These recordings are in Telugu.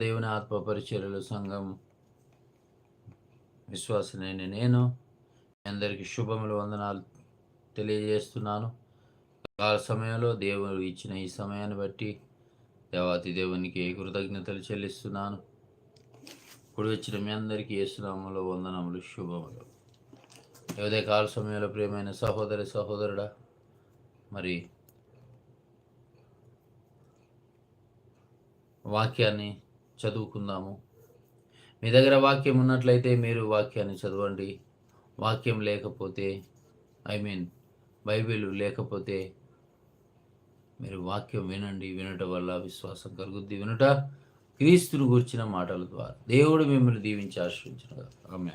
దేవుని ఆత్మ పరిచర్యల సంఘం విశ్వాసనైన నేను అందరికీ శుభములు వందనాలు తెలియజేస్తున్నాను. కాల సమయంలో దేవుడు ఇచ్చిన ఈ సమయాన్ని బట్టి దేవాతి దేవునికి కృతజ్ఞతలు చెల్లిస్తున్నాను. ఇప్పుడు వచ్చిన మీ అందరికీ యేసునామంలో వందనములు శుభములు. ఏదే కాల సమయంలో ప్రియమైన సహోదరి సహోదరుడా మరి వాక్యాన్ని చదువుకుందాము. మీ దగ్గర వాక్యం ఉన్నట్లయితే మీరు వాక్యాన్ని చదవండి. వాక్యం లేకపోతే ఐ మీన్ బైబిల్ లేకపోతే మీరు వాక్యం వినండి. వినటం వల్ల విశ్వాసం కలుగుద్ది. వినుట క్రీస్తును గుర్చిన మాటల ద్వారా. దేవుడు మిమ్మల్ని దీవించి ఆశ్రయించిన ఆమె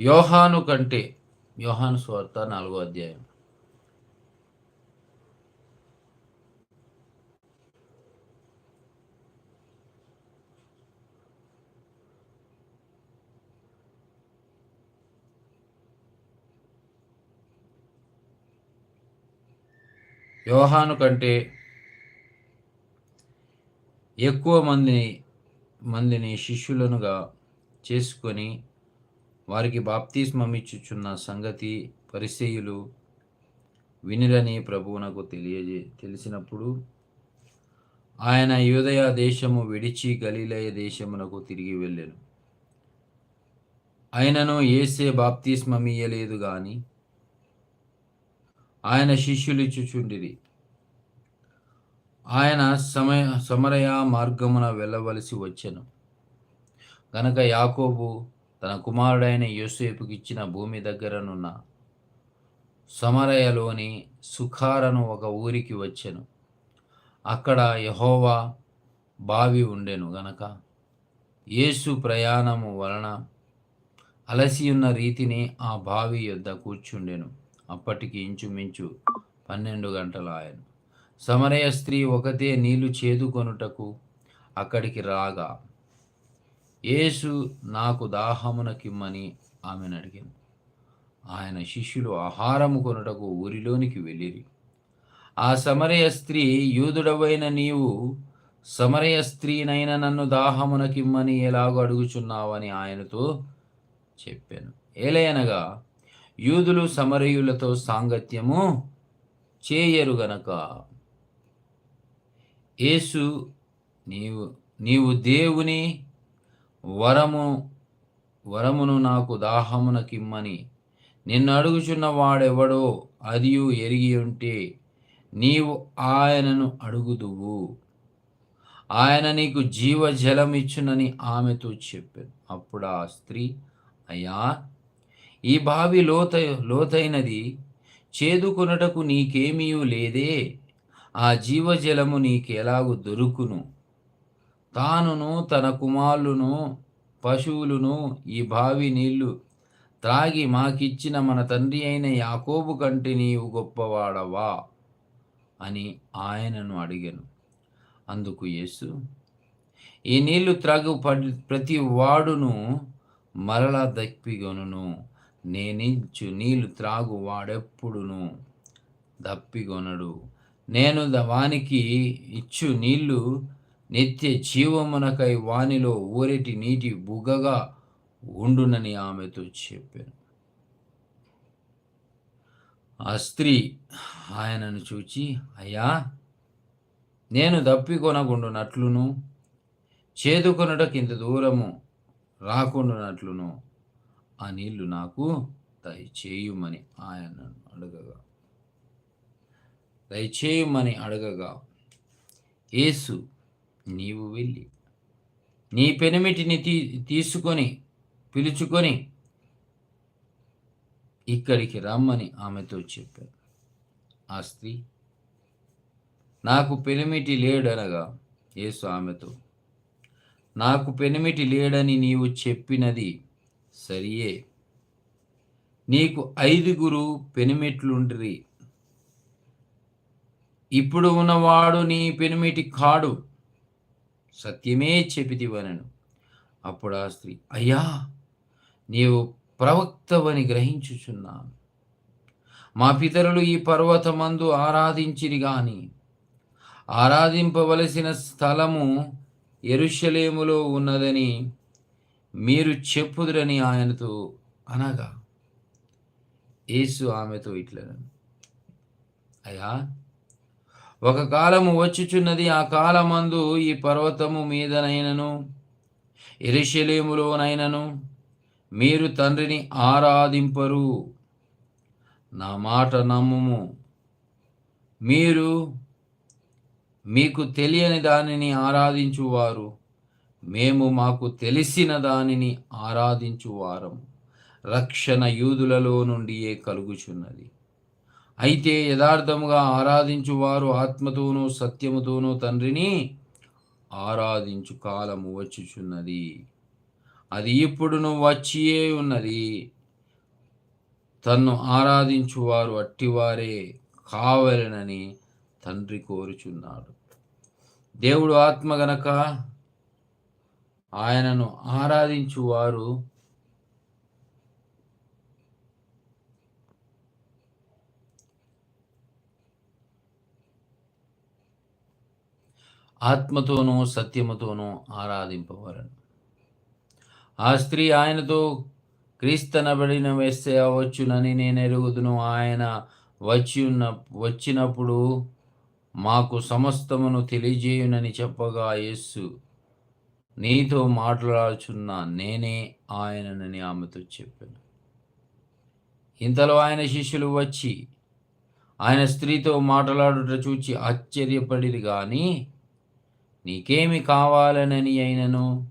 యోహాను కంటే యోహాను స్వార్త నాలుగో అధ్యాయం. యోహాను కంటే ఎక్కువ మందిని మందిని శిష్యులనుగా చేసుకొని వారికి బాప్తిస్మమిచ్చుచున్న సంగతి పరిచయులు వినిరని ప్రభువునకు తెలియజే తెలిసినప్పుడు ఆయన యూదయ దేశము విడిచి గలీలయ దేశమునకు తిరిగి వెళ్ళాను. ఆయనను ఏసే బాప్తిస్మమియ్యలేదు కానీ ఆయన శిష్యులు ఇచ్చుచుండిరి ఆయన సమయ సమరయ మార్గమున వెళ్ళవలసి వచ్చెను. గనక యాకోబు తన కుమారుడైన యోసేపుకి ఇచ్చిన భూమి దగ్గరనున్న సమరయలోని సుఖారను ఒక ఊరికి వచ్చెను. అక్కడ యహోవా బావి ఉండెను గనక. యేసు ప్రయాణము వలన అలసి ఉన్న రీతిని ఆ బావి యొద్ద కూర్చుండెను. అప్పటికి ఇంచుమించు పన్నెండు గంటల ఆయన సమరయ స్త్రీ ఒకతే నీళ్ళు చేదుకొనుటకు అక్కడికి రాగా యేసు నాకు దాహమునకిమ్మని ఆమెను అడిగాను. ఆయన శిష్యులు ఆహారము కొనుటకు ఊరిలోనికి వెళ్ళిరి. ఆ సమరయ స్త్రీ యూదుడవైన నీవు సమరయ స్త్రీనైన నన్ను దాహమునకిమ్మని ఎలాగో అడుగుచున్నావని ఆయనతో చెప్పాను. ఏలయనగా యూదులు సమరయులతో సాంగత్యము చేయరు గనక. యేసు నీవు నీవు దేవుని వరము వరమును నాకు దాహమునకిమ్మని. నిన్ను అడుగుచున్న వాడెవడో అదియు ఎరిగి ఉంటే నీవు ఆయనను అడుగుదువు. ఆయన నీకు జీవజలం ఇచ్చునని ఆమెతో చెప్పాను. అప్పుడు ఆ స్త్రీ అయ్యా ఈ బావి లోత లోతైనది చేదుకొనుటకు నీకేమీ లేదే. ఆ జీవజలము నీకెలాగు దొరుకును? తానును తన కుమారులను పశువులను ఈ బావి నీళ్ళు త్రాగి మాకిచ్చిన మన తండ్రి అయిన యాకోబు కంటే నీవు గొప్పవాడవా? అని ఆయనను అడిగాను. అందుకు యేసు ఈ నీళ్ళు త్రాగు ప్రతి వాడును మరలా దప్పిగొనును నేనించు నీళ్ళు త్రాగు వాడెప్పుడును దప్పిగొనడు నేను వానికి ఇచ్చు నీళ్ళు నిత్య జీవమునకై వానిలో ఊరెటి నీటి బుగ్గగా ఉండునని ఆమెతో చెప్పాను. ఆ స్త్రీ ఆయనను చూచి అయ్యా నేను దప్పికొనకుండునట్లును. చేదుకొనుటకి ఇంత దూరము రాకుండానట్లును. ఆ నీళ్ళు నాకు దయచేయుమని ఆయన అడగగా. దయచేయమని అడగగా. యేసు నీవు వెళ్ళి నీ పెనిమిటిని తీ తీసుకొని పిలుచుకొని ఇక్కడికి రమ్మని ఆమెతో చెప్పారు ఆ స్త్రీ నాకు పెనిమిటి లేడనగా యేసు ఆమెతో నాకు పెనిమిటి లేడని నీవు చెప్పినది సరియే. నీకు ఐదుగురు పెనిమిట్లుండ్రి ఇప్పుడు ఉన్నవాడు నీ పెనిమిటి కాడు. సత్యమే చెప్పితివనను. అప్పుడు ఆ స్త్రీ అయ్యా నీవు ప్రవక్తవని గ్రహించుచున్నాను. మా పితరులు ఈ పర్వతమందు ఆరాధించిరి గాని. ఆరాధింపవలసిన స్థలము ఎరుషలేములో ఉన్నదని మీరు చెప్పుదురని ఆయనతో అనగా యేసు ఆమెతో ఇట్లా అయ్యా ఒక కాలము వచ్చుచున్నది ఆ కాలమందు ఈ పర్వతము మీదనైనను ఎరిశలేములోనైనను మీరు తండ్రిని ఆరాధింపరు. నా మాట నమ్ముము. మీరు మీకు తెలియని దానిని ఆరాధించువారు. మేము మాకు తెలిసిన దానిని ఆరాధించు వారం రక్షణ యూదులలో నుండియే కలుగుచున్నది. అయితే యథార్థముగా ఆరాధించువారు ఆత్మతోనూ సత్యముతోనూ తండ్రిని ఆరాధించు కాలము వచ్చుచున్నది. అది ఇప్పుడును వచ్చియే ఉన్నది. తన్ను ఆరాధించువారు అట్టివారే కావలనని తండ్రి కోరుచున్నాడు. దేవుడు ఆత్మ గనక ఆయనను ఆరాధించువారు. ఆత్మతోనూ సత్యముతోనూ ఆరాధింపవలను ఆ స్త్రీ ఆయనతో క్రీస్తనబడిన వేస్తే అవచ్చునని నేను ఎరుగుదును. ఆయన వచ్చి ఉన్న వచ్చినప్పుడు మాకు సమస్తమును తెలియజేయునని చెప్పగా యేస్సు నీతో మాట్లాడుచున్న నేనే ఆయననని ఆమెతో చెప్పాను. ఇంతలో ఆయన శిష్యులు వచ్చి ఆయన స్త్రీతో మాట్లాడుట చూచి ఆశ్చర్యపడిరి కానీ నీకేమి కావాలనని అయినను?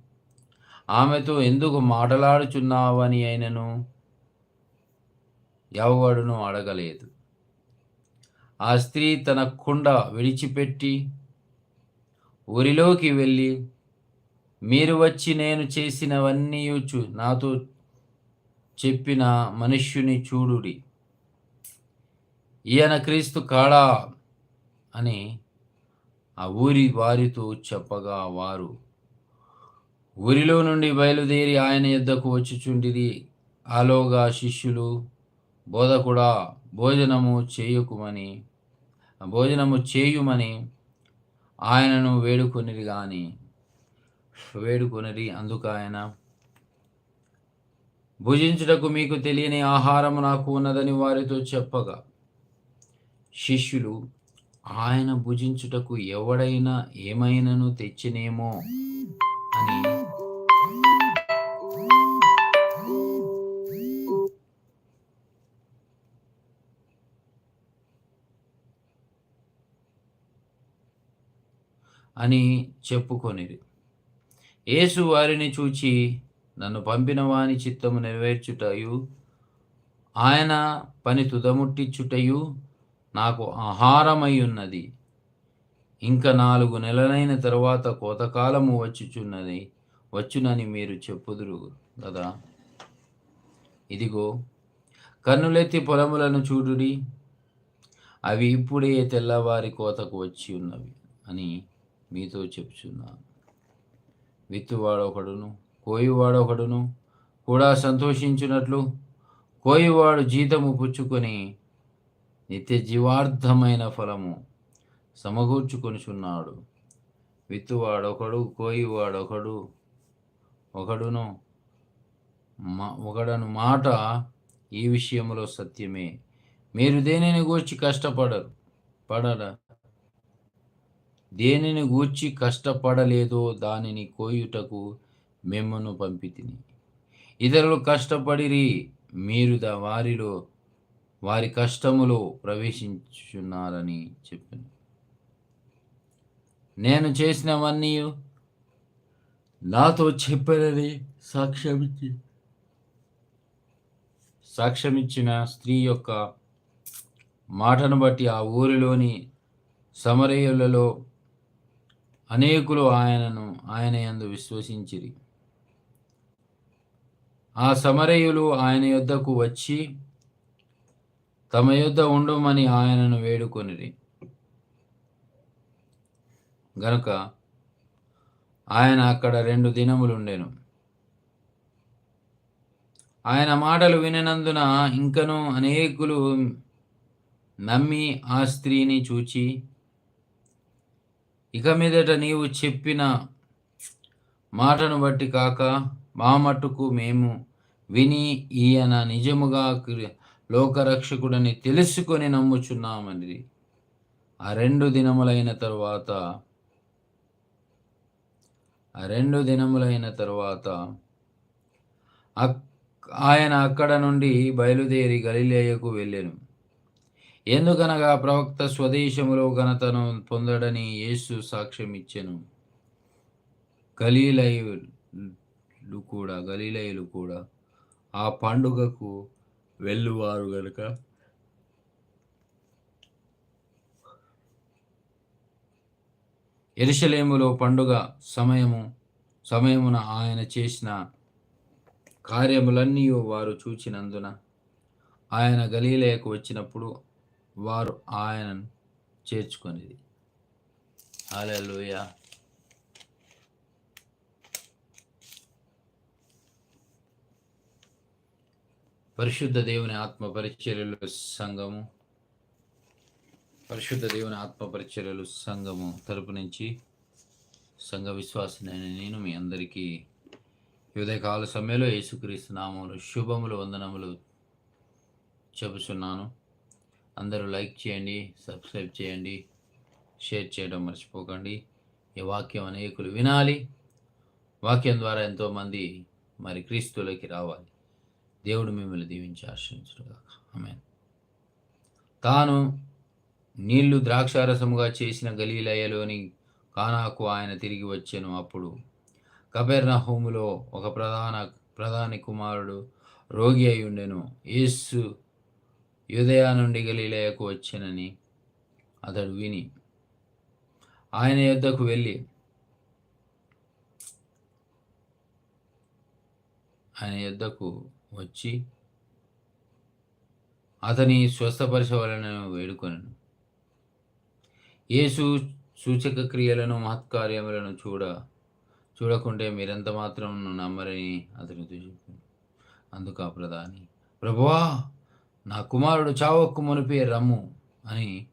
ఆమెతో ఎందుకు మాట్లాడుచున్నావని అయినను? ఎవడును అడగలేదు. ఆ స్త్రీ తన కుండ విడిచిపెట్టి ఊరిలోకి వెళ్ళి మీరు వచ్చి నేను చేసినవన్నీ చూ నాతో చెప్పిన మనుష్యుని చూడుడి. ఈయన క్రీస్తు కాడా? అని ఆ ఊరి వారితో చెప్పగా వారు ఊరిలో నుండి బయలుదేరి ఆయన యుద్ధకు వచ్చుచుండిది ఆలోగా శిష్యులు బోధకుడా భోజనము చేయకుమని భోజనము చేయుమని ఆయనను వేడుకొని కానీ వేడుకొనిరి. అందుకు ఆయన భుజించుటకు మీకు తెలియని ఆహారము నాకు ఉన్నదని వారితో చెప్పగా శిష్యులు ఆయన భుజించుటకు ఎవడైనా ఏమైనను తెచ్చినేమో అని అని చెప్పుకొనిది యేసు వారిని చూచి నన్ను పంపిన వాని చిత్తము నెరవేర్చుటయు ఆయన పని తుదముట్టిచ్చుటయు నాకు ఆహారమై ఉన్నది. ఇంకా నాలుగు నెలలైన తర్వాత కోతకాలము వచ్చుచున్నది వచ్చునని మీరు చెప్పుదురు కదా ఇదిగో కన్నులెత్తి పొలములను చూడుడి అవి ఇప్పుడే తెల్లవారి కోతకు వచ్చి ఉన్నవి అని మీతో చెప్తున్నాను విత్తువాడొకడును కోయివాడొకడును కూడా సంతోషించినట్లు కోయివాడు జీతము పుచ్చుకొని నిత్య జీవార్థమైన ఫలము సమకూర్చుకొనిచున్నాడు. విత్తువాడొకడు కోయివాడొకడు ఒకడును మా ఒకడను మాట ఈ విషయంలో సత్యమే. మీరు దేనిని గూర్చి కష్టపడరు పడరా? దేనిని గూర్చి కష్టపడలేదో దానిని కోయుటకు మిమ్మను పంపితిని. ఇతరులు కష్టపడిరి మీరు దా వారిలో వారి కష్టములో ప్రవేశించున్నారని చెప్పాను. నేను చేసినవన్నీ నాతో చెప్పారని సాక్ష్యమిచ్చి సాక్ష్యమిచ్చిన స్త్రీ యొక్క మాటను బట్టి ఆ ఊరిలోని సమరయులలో అనేకులు ఆయనను ఆయన యందు విశ్వసించిరి. ఆ సమరయులు ఆయన యొద్దకు వచ్చి తమ యొద్ద ఉండమని ఆయనను వేడుకొనిరి. గనుక ఆయన అక్కడ రెండు దినములుండెను. ఆయన మాటలు విననందున ఇంకను అనేకులు నమ్మి ఆ స్త్రీని చూచి ఇక మీదట నీవు చెప్పిన మాటను బట్టి కాక మా మట్టుకు మేము విని ఈయన నిజముగా లోకరక్షకుడని తెలుసుకొని నమ్ముచున్నామని ఆ రెండు దినములైన తరువాత ఆ రెండు దినములైన తరువాత అక్- ఆయన అక్కడ నుండి బయలుదేరి గలిలేయకు వెళ్ళాను. ఎందుకనగా ప్రవక్త స్వదేశములో ఘనతను పొందడని యేసు సాక్ష్యం ఇచ్చెను గలీలయులు కూడా గలీలయులు కూడా ఆ పండుగకు వెళ్ళువారు గనుక ఎరుషలేములో పండుగ సమయము సమయమున ఆయన చేసిన కార్యములన్నీ వారు చూచినందున ఆయన గలీలయకు వచ్చినప్పుడు వారు ఆయనను చేర్చుకొనిది. లోయ పరిశుద్ధ దేవుని ఆత్మ పరిచర్యలు సంఘము. పరిశుద్ధ దేవుని ఆత్మ పరిచర్యలు సంఘము తరపు నుంచి సంఘ విశ్వాసనైన నేను మీ అందరికీ వివిధ ఉదయకాల సమయంలో యేసుక్రీస్తు నామములు శుభములు వందనములు చెబుతున్నాను అందరూ లైక్ చేయండి సబ్స్క్రైబ్ చేయండి షేర్ చేయడం మర్చిపోకండి. ఈ వాక్యం అనేకులు వినాలి. వాక్యం ద్వారా ఎంతోమంది మరి క్రీస్తులకి రావాలి. దేవుడు మిమ్మల్ని దీవించి ఆశ్రయించుగాక ఆమె తాను నీళ్ళు ద్రాక్షారసముగా చేసిన గలీలయలోని కానాకు ఆయన తిరిగి వచ్చాను. అప్పుడు కబెర్నహూములో ఒక ప్రధాన ప్రధాని కుమారుడు రోగి అయి ఉండెను. యేసు యుదయ నుండి గలీలయకు వచ్చానని అతడు విని ఆయన యుద్ధకు వెళ్ళి ఆయన యుద్ధకు వచ్చి అతని స్వస్థపరచవలన వేడుకొనను. యేసు సూచక క్రియలను మహత్కార్యములను చూడ చూడకుంటే మీరెంత మాత్రం నమ్మరని అతనితో చెప్పాను అందుకు ఆ ప్రధాని ప్రభువా నా కుమారుడు చావక్కు మునిపే రమ్ము అని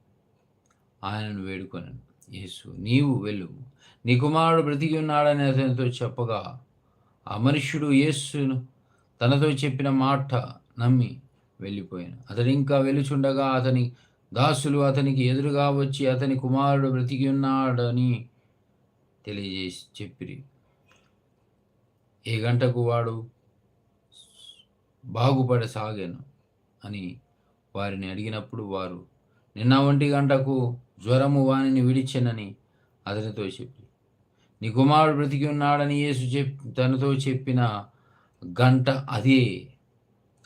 ఆయనను వేడుకొనను. యేసు నీవు వెళ్ళు. నీ కుమారుడు బ్రతికి ఉన్నాడని అతనితో చెప్పగా ఆ మనుష్యుడు యేసును తనతో చెప్పిన మాట నమ్మి వెళ్ళిపోయాను. అతడు ఇంకా వెలుచుండగా అతని దాసులు అతనికి ఎదురుగా వచ్చి అతని కుమారుడు బ్రతికి ఉన్నాడని తెలియజేసి చెప్పిరి. ఏ గంటకు వాడు బాగుపడసాగాను? అని వారిని అడిగినప్పుడు వారు నిన్న ఒంటి గంటకు జ్వరము వాణిని విడిచెనని అతనితో చెప్పి నీ కుమారుడు బ్రతికి ఉన్నాడని యేసు చెప్ తనతో చెప్పిన గంట అదే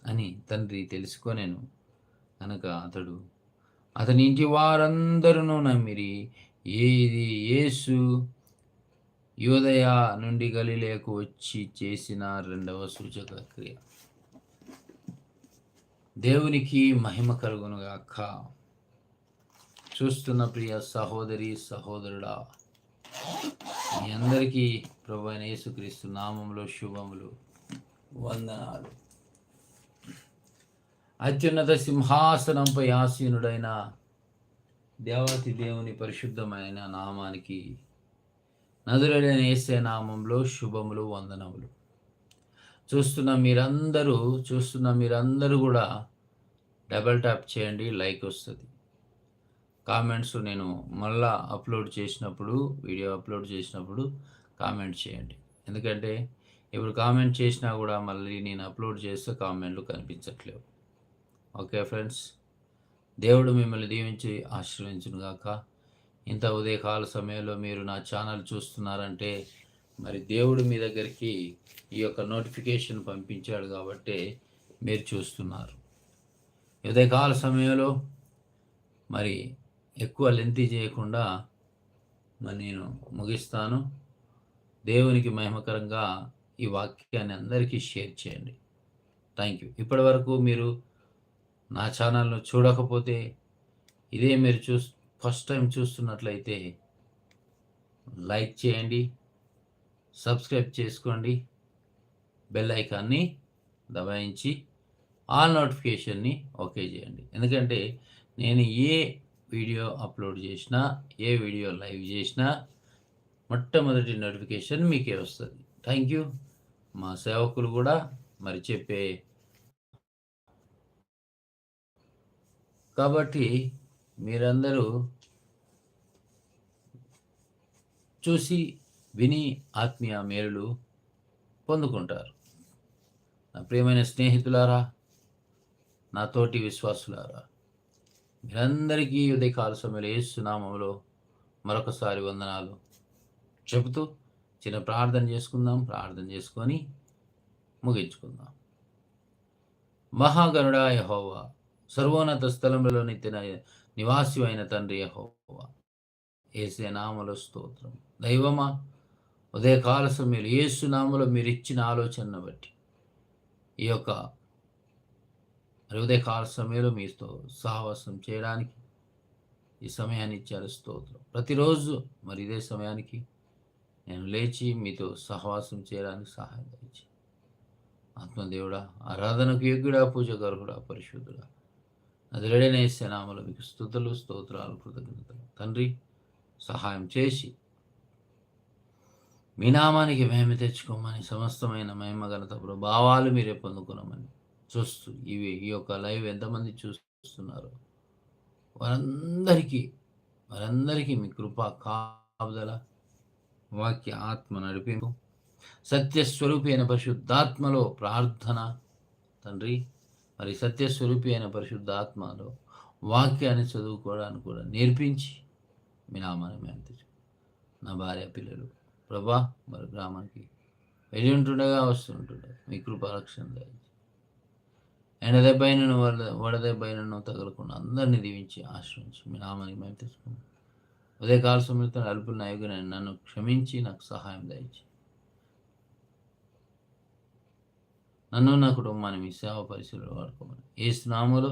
అని తండ్రి తెలుసుకొనేను. కనుక అతడు అతని ఇంటి వారందరూ నమ్మిరి. ఏది యేసు యోదయ నుండి గలిలేకు వచ్చి చేసిన రెండవ సూచక క్రియ. దేవునికి మహిమ కలుగునుగాక. చూస్తున్న ప్రియ సహోదరి సహోదరుడా మీ అందరికీ ప్రభు అయిన యేసుక్రీస్తు నామంలో శుభములు వందనాలు. అత్యున్నత సింహాసనంపై ఆసీనుడైన దేవాతి దేవుని పరిశుద్ధమైన నామానికి నదులైన ఏసే నామంలో శుభములు వందనములు. చూస్తున్న మీరందరూ చూస్తున్న మీరందరూ కూడా డబల్ ట్యాప్ చేయండి లైక్ వస్తుంది. కామెంట్స్ నేను మళ్ళా అప్లోడ్ చేసినప్పుడు వీడియో అప్లోడ్ చేసినప్పుడు కామెంట్ చేయండి. ఎందుకంటే ఇప్పుడు కామెంట్ చేసినా కూడా మళ్ళీ నేను అప్లోడ్ చేస్తే కామెంట్లు కనిపించట్లేవు. ఓకే ఫ్రెండ్స్ దేవుడు మిమ్మల్ని దీవించి ఆశీర్వించును గాక ఇంత ఉదయకాల సమయంలో మీరు నా ఛానల్ చూస్తున్నారంటే మరి దేవుడు మీ దగ్గరికి ఈ యొక్క నోటిఫికేషన్ పంపించాడు కాబట్టి మీరు చూస్తున్నారు. ఉదయకాల సమయంలో మరి ఎక్కువ లెంతి చేయకుండా మరి నేను ముగిస్తాను. దేవునికి మహిమకరంగా ఈ వాక్యాన్ని అందరికీ షేర్ చేయండి. Thank you. ఇప్పటి వరకు మీరు నా ఛానల్ను చూడకపోతే ఇదే మీరు చూ ఫస్ట్ టైం చూస్తున్నట్లయితే లైక్ చేయండి. సబ్స్క్రైబ్ చేసుకోండి. బెల్ ఐకాన్ని దబాయించి ఆల్ నోటిఫికేషన్ని ఓకే చేయండి. ఎందుకంటే నేను ఏ వీడియో అప్లోడ్ చేసినా ఏ వీడియో లైవ్ చేసినా మొట్టమొదటి నోటిఫికేషన్ మీకే వస్తుంది. Thank you. మా సేవకులు కూడా మరి చెప్పే కాబట్టి మీరందరూ చూసి విని ఆత్మీయ మేలులు పొందుకుంటారు. నా ప్రియమైన స్నేహితులారా నా తోటి విశ్వాసులారా మీరందరికీ ఉదయకాల సమయంలో ఏసునామంలో మరొకసారి వందనాలు చెబుతూ చిన్న ప్రార్థన చేసుకుందాం ప్రార్థన చేసుకొని ముగించుకుందాం. మహాగరుడా యహోవా సర్వోన్నత స్థలంలో నిత్యన నివాసి అయిన తండ్రి యహోవా ఏసే నామలో స్తోత్రం. దైవమా ఉదయకాల సమయంలో ఏసు నామలో మీరు ఇచ్చిన ఆలోచనను బట్టి ఈ యొక్క మరి ఉదయకాల సమయంలో మీతో సహవాసం చేయడానికి ఈ సమయాన్ని ఇచ్చారు స్తోత్రం. ప్రతిరోజు మరి ఇదే సమయానికి నేను లేచి మీతో సహవాసం చేయడానికి సహాయం ఇచ్చి ఆత్మదేవుడా ఆరాధనకు యోగ్యుడా పూజ గర్హుడా పరిశుద్ధుడా నదులడనేసే నామలు మీకు స్థుతులు స్తోత్రాలు కృతజ్ఞతలు. తండ్రి సహాయం చేసి మీ నామానికి మేమే తెచ్చుకోమని సమస్తమైన మహిమ ప్రభావాలు భావాలు మీరే పొందుకున్నామని చూస్తూ ఇవి ఈ యొక్క లైవ్ ఎంతమంది చూస్తున్నారు? వారందరికీ వారందరికీ మీ కృప కాపుదల వాక్య ఆత్మ నడిపింపు సత్యస్వరూపి అయిన పరిశుద్ధాత్మలో ప్రార్థన. తండ్రి మరి సత్యస్వరూపి అయిన పరిశుద్ధాత్మలో వాక్యాన్ని చదువుకోవడానికి కూడా నేర్పించి మీ నామాన్ని మేము తెచ్చు నా భార్య పిల్లలు. ప్రభా మరి గ్రామానికి వెళ్ళి ఉంటుండగా వస్తుంటుండగా మీ కృపారక్షణ దయచి ఎండదెబ్బైనను వడ వడదెబ్బైనను తగలకుండా అందరినీ దీవించి ఆశ్రయించి మీ నామానికి మేము తెచ్చుకున్నాం. ఉదయకాల సమయంలో అల్పుల నాయకుని నన్ను క్షమించి నాకు సహాయం దయచి నన్ను నా కుటుంబాన్ని మీ సేవ పరిశీలన వాడుకోమని. ఏ స్నాములు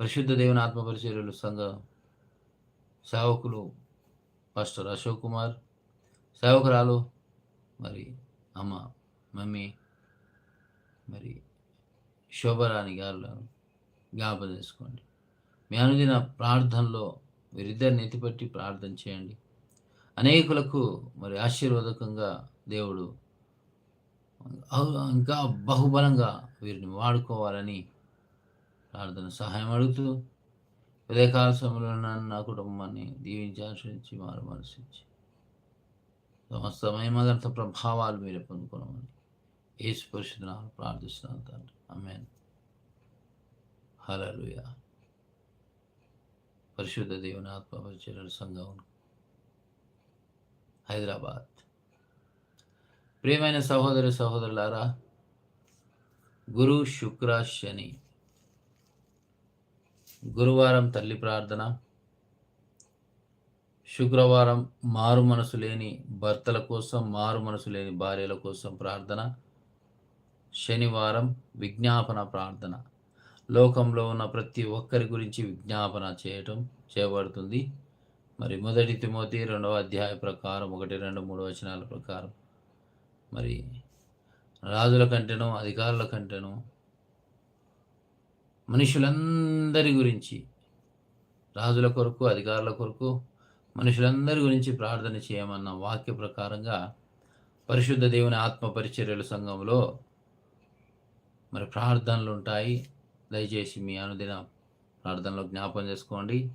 పరిశుద్ధ దేవుని ఆత్మ పరిశీలనలు సంఘ సేవకులు పాస్టర్ అశోక్ కుమార్ సేవకురాలు మరి అమ్మ మమ్మీ మరి శోభరాణి గారు జ్ఞాపకం చేసుకోండి. మీ అనుదిన ప్రార్థనలో వీరిద్దరిని ఎత్తిపెట్టి ప్రార్థన చేయండి. అనేకులకు మరి ఆశీర్వాదకంగా దేవుడు ఇంకా బహుబలంగా వీరిని వాడుకోవాలని ప్రార్థన సహాయం అడుగుతూ ఉదయకాల సమయంలో నా కుటుంబాన్ని దీవించి ఆశ్రయించి మారు మనసించి సమస్త ప్రభావాలు మీరు పొందుకోనమని ఏ పరిశుద్ధనాలు ప్రార్థిస్తున్నాను తండ్రి. అమెన్ హలలుయ పరిశుద్ధ దేవనాత్మ ఆత్మపరిచర్యల సంఘం హైదరాబాద్. ప్రియమైన సహోదరి సహోదరులారా గురు శుక్ర శని గురువారం తల్లి ప్రార్థన శుక్రవారం మారు మనసు లేని భర్తల కోసం మారు మనసు లేని భార్యల కోసం ప్రార్థన. శనివారం విజ్ఞాపన ప్రార్థన. లోకంలో ఉన్న ప్రతి ఒక్కరి గురించి విజ్ఞాపన చేయటం చేయబడుతుంది. మరి మొదటి తిమోతి రెండవ అధ్యాయ ప్రకారం ఒకటి రెండు మూడు వచనాల ప్రకారం. మరి రాజుల కంటేనో అధికారుల కంటేనో మనుషులందరి గురించి రాజుల కొరకు అధికారుల కొరకు మనుషులందరి గురించి ప్రార్థన చేయమన్న వాక్య ప్రకారంగా పరిశుద్ధ దేవుని ఆత్మ పరిచర్యల సంఘంలో మరి ప్రార్థనలు ఉంటాయి. దయచేసి మీ అనుదిన ప్రార్థనలో జ్ఞాపం చేసుకోండి.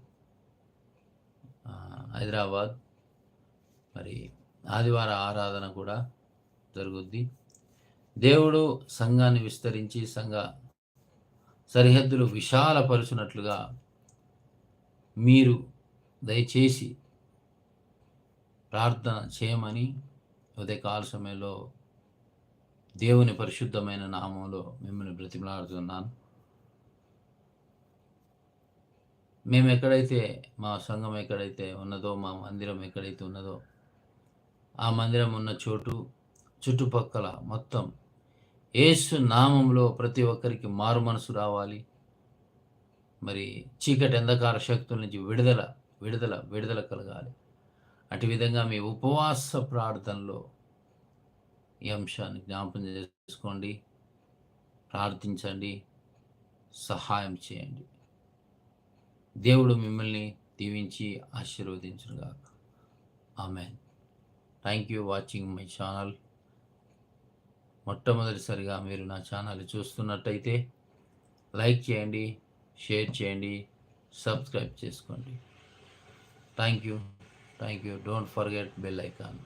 హైదరాబాద్ మరి ఆదివార ఆరాధన కూడా జరుగుద్ది. దేవుడు సంఘాన్ని విస్తరించి సంఘ సరిహద్దులు విశాలపరుచున్నట్లుగా మీరు దయచేసి ప్రార్థన చేయమని ఉదయకాల సమయంలో దేవుని పరిశుద్ధమైన నామంలో మిమ్మల్ని బ్రతిమలాడుతున్నాను. మేము ఎక్కడైతే మా సంఘం ఎక్కడైతే ఉన్నదో మా మందిరం ఎక్కడైతే ఉన్నదో ఆ మందిరం ఉన్న చోటు చుట్టుపక్కల మొత్తం ఏసు నామంలో ప్రతి ఒక్కరికి మారు మనసు రావాలి. మరి చీకటి అంధకార శక్తుల నుంచి విడుదల విడుదల విడుదల కలగాలి. అటు విధంగా మీ ఉపవాస ప్రార్థనలో ఈ అంశాన్ని జ్ఞాపకం చేసుకోండి. ప్రార్థించండి. సహాయం చేయండి. దేవుడు మిమ్మల్ని దీవించి ఆశీర్వదించుగాక amen. Thank you watching my channel. మొట్టమొదటిసారిగా మీరు నా ఛానల్ చూస్తున్నట్టయితే లైక్ చేయండి షేర్ చేయండి సబ్స్క్రైబ్ చేసుకోండి. Thank you. Thank you don't forget bell icon